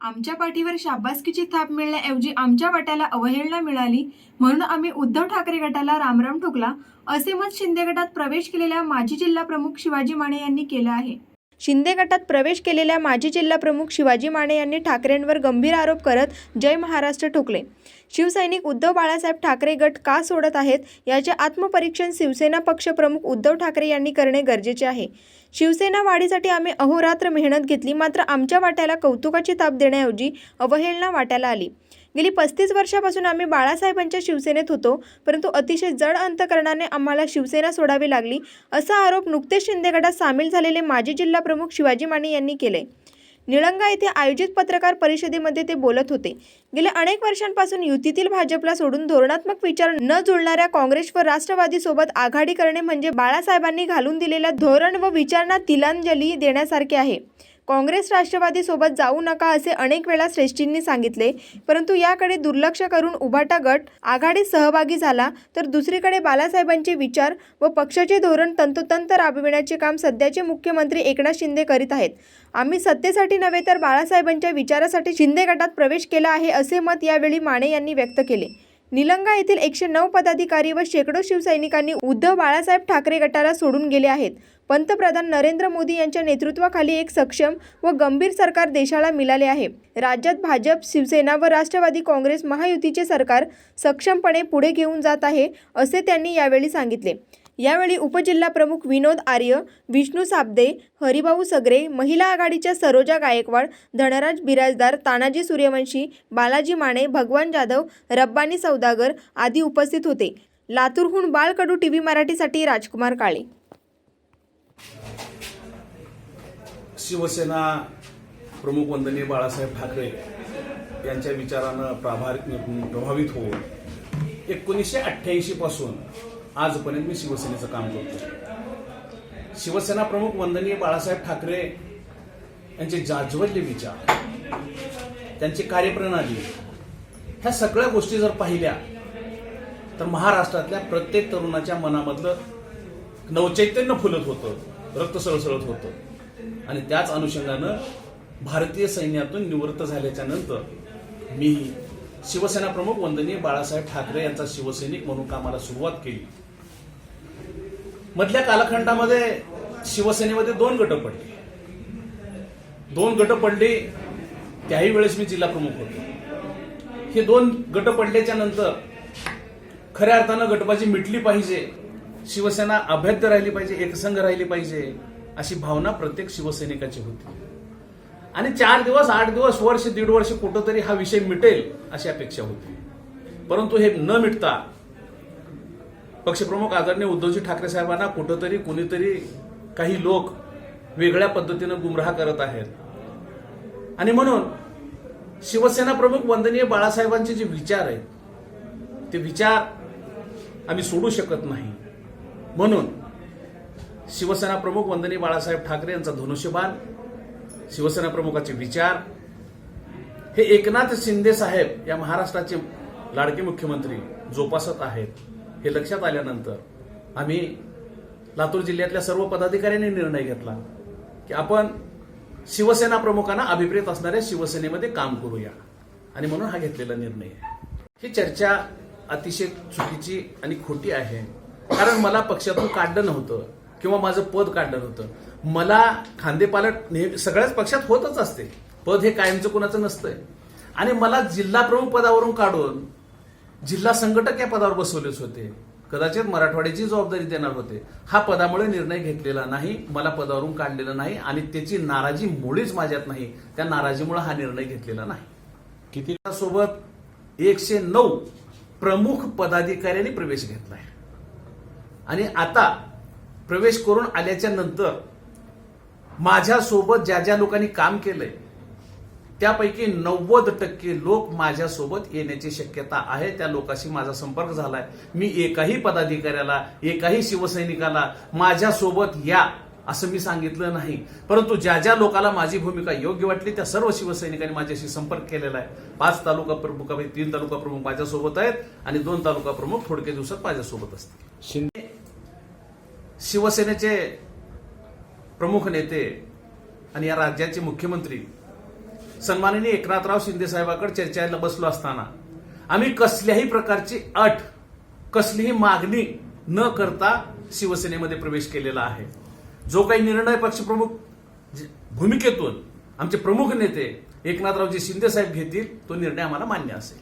आमच्या पाठीवर शाबासकीची थाप मिळण्याऐवजी आमच्या वाट्याला अवहेलना मिळाली म्हणून आम्ही उद्धव ठाकरे गटाला रामराम ठोकला असे मत शिंदे गटात प्रवेश केलेल्या माजी जिल्हा प्रमुख शिवाजी माने यांनी केलं आहे. शिंदे गटात प्रवेश केलेल्या माजी जिल्हा प्रमुख शिवाजी माने यांनी ठाकरेंवर गंभीर आरोप करत जय महाराष्ट्र ठोकले. शिवसैनिक उद्धव बाळासाहेब ठाकरे गट का सोडत आहेत? याचे आत्मपरीक्षण शिवसेना पक्षप्रमुख उद्धव ठाकरे यांनी करणे गरजेचे आहे. शिवसेना वाढीसाठी आम्ही अहोरात्र मेहनत घेतली मात्र आमच्या वाट्याला कौतुकाची ताप देण्याऐवजी अवहेलना वाट्याला आली. गेली पस्तीस वर्षापासून आम्ही बाळासाहेबांच्या शिवसेनेत होतो परंतु अतिशय जड अंतकरणाने आम्हाला शिवसेना सोडावी लागली असा आरोप नुकतेच शिंदे गटात सामील झालेले माजी जिल्हा प्रमुख शिवाजी माने यांनी केले. निळंगा येथे आयोजित पत्रकार परिषदेमध्ये ते बोलत होते. गेल्या अनेक वर्षांपासून युतीतील भाजपला सोडून धोरणात्मक विचार न जुळणाऱ्या काँग्रेस व राष्ट्रवादी सोबत आघाडी करणे म्हणजे बाळासाहेबांनी घालून दिलेल्या धोरण व विचारांना तिलांजली देण्यासारखे आहे. काँग्रेस राष्ट्रवादीसोबत जाऊ नका असे अनेक वेळा श्रेष्ठींनी सांगितले परंतु याकडे दुर्लक्ष करून उभाटा गट आघाडीत सहभागी झाला तर दुसरीकडे बाळासाहेबांचे विचार व पक्षाचे धोरण तंतोतंत राबविण्याचे काम सध्याचे मुख्यमंत्री एकनाथ शिंदे करीत आहेत. आम्ही सत्तेसाठी नव्हे तर बाळासाहेबांच्या विचारासाठी शिंदे गटात प्रवेश केला आहे असे मत यावेळी माने यांनी व्यक्त केले. निलंगा येथील एकशे नऊ पदाधिकारी व शेकडो शिवसैनिकांनी उद्धव बाळासाहेब ठाकरे गटाला सोडून गेले आहेत. पंतप्रधान नरेंद्र मोदी यांच्या नेतृत्वाखाली एक सक्षम व गंभीर सरकार देशाला मिळाले आहे. राज्यात भाजप शिवसेना व राष्ट्रवादी काँग्रेस महायुतीचे सरकार सक्षमपणे पुढे घेऊन जात आहे असे त्यांनी यावेळी सांगितले. यावेळी उपजिल्हा प्रमुख विनोद आर्य विष्णू साबदे हरिभाऊ सगरे महिला आघाडीच्या सरोजा गायकवाड धनराज बिराजदार तानाजी सूर्यवंशी बालाजी माने भगवान जाधव रब्बानी सौदागर आदी उपस्थित होते. लातूरहून बाळकडू टी व्ही मराठीसाठी राजकुमार काळे. शिवसेना प्रमुख वंदनीय बाळासाहेब ठाकरे यांच्या विचारानं प्राभार प्रभावित होऊन एकोणीसशे अठ्ठ्याऐंशी पासून आजपर्यंत मी शिवसेनेचं काम करतो शिवसेना प्रमुख वंदनीय बाळासाहेब ठाकरे यांचे जाज्वल्य विचार त्यांची कार्यप्रणाली ह्या सगळ्या गोष्टी जर पाहिल्या तर महाराष्ट्रातल्या प्रत्येक तरुणाच्या मनामधलं नवचैतन्य फुलत होतं रक्त सळसळत होतं. आणि त्याच अनुषंगानं भारतीय सैन्यातून निवृत्त झाल्याच्यानंतर मी शिवसेना प्रमुख वंदनीय बाळासाहेब ठाकरे यांचा शिवसैनिक म्हणून कामाला सुरुवात केली. मधल्या कालखंडामध्ये शिवसेनेमध्ये दोन गट पडले. दोन गट पडले त्याही वेळेस मी जिल्हा प्रमुख होतो. हे दोन गट पडल्याच्या नंतर खऱ्या अर्थानं गटबाजी मिटली पाहिजे शिवसेना अभेद्य राहिली पाहिजे एकसंघ राहिली पाहिजे अशी भावना प्रत्येक शिवसैनिकाची होती. आणि चार दिवस आठ दिवस वर्ष दीड वर्ष कुठंतरी हा विषय मिटेल अशी अपेक्षा होती. परंतु हे न मिटता पक्षप्रमुख आदरणीय उद्धवजी ठाकरे साहेबांना कुठंतरी कुणीतरी काही लोक वेगळ्या पद्धतीनं गुमराह करत आहेत. आणि म्हणून शिवसेना प्रमुख वंदनीय बाळासाहेबांचे जे विचार आहेत ते विचार आम्ही सोडू शकत नाही. म्हणून शिवसेना प्रमुख वंदनीय बाळासाहेब ठाकरे यांचा धनुष्यबाण शिवसेना प्रमुखाचे विचार हे एकनाथ शिंदे साहेब या महाराष्ट्राचे लाडके मुख्यमंत्री जोपासत आहेत. हे लक्षात आल्यानंतर आम्ही लातूर जिल्ह्यातल्या सर्व पदाधिकाऱ्यांनी निर्णय घेतला की आपण शिवसेना प्रमुखांना अभिप्रेत असणाऱ्या शिवसेनेमध्ये काम करूया. आणि म्हणून हा घेतलेला निर्णय आहे. ही चर्चा अतिशय चुकीची आणि खोटी आहे. कारण मला पक्षातून काढलं नव्हतं किंवा माझं पद काढलं नव्हतं. मला खांदेपालट नेहमी सगळ्याच पक्षात होतच असते. पद हे कायमचं कुणाचं नसतंय. आणि मला जिल्हा प्रमुख पदावरून काढून जिल्हा संघटक या पदावर बसवलेच होते. कदाचित मराठवाड्याची जबाबदारी देणार होते. हा पदामुळे निर्णय घेतलेला नाही मला पदावरून काढलेला नाही आणि त्याची नाराजी मुळीच माझ्यात नाही. त्या नाराजीमुळे हा निर्णय घेतलेला नाही. किती? सोबत एकशे नऊ प्रमुख पदाधिकाऱ्यांनी प्रवेश घेतलाय. आणि आता प्रवेश करून आल्याच्यानंतर माझ्यासोबत ज्या ज्या लोकांनी काम केलंय त्यापैकी नव्वद टक्के लोक माझ्यासोबत येण्याची शक्यता आहे. त्या लोकांशी माझा संपर्क झालाय. मी एकाही पदाधिकाऱ्याला एकाही शिवसैनिकाला माझ्यासोबत या असं मी सांगितलं नाही. परंतु ज्या ज्या लोकांना माझी भूमिका योग्य वाटली त्या सर्व शिवसैनिकांनी माझ्याशी संपर्क केलेला आहे. पाच तालुका प्रमुख तीन तालुका प्रमुख माझ्यासोबत आहेत आणि दोन तालुका प्रमुख थोडक्या दिवसात माझ्यासोबत असतील. शिंदे शिवसेनेचे प्रमुख नेते आणि या राज्याचे मुख्यमंत्री सन्माननीय एकनाथराव शिंदे साहेबाकडे चर्चेला बसलो असताना आम्ही कसल्याही प्रकारची अट कसलीही मागणी न करता शिवसेनेमध्ये प्रवेश केलेला आहे. जो काही निर्णय पक्षप्रमुख भूमिकेतून आमचे प्रमुख नेते एकनाथरावजी शिंदे साहेब घेतील तो निर्णय आम्हाला मान्य असेल.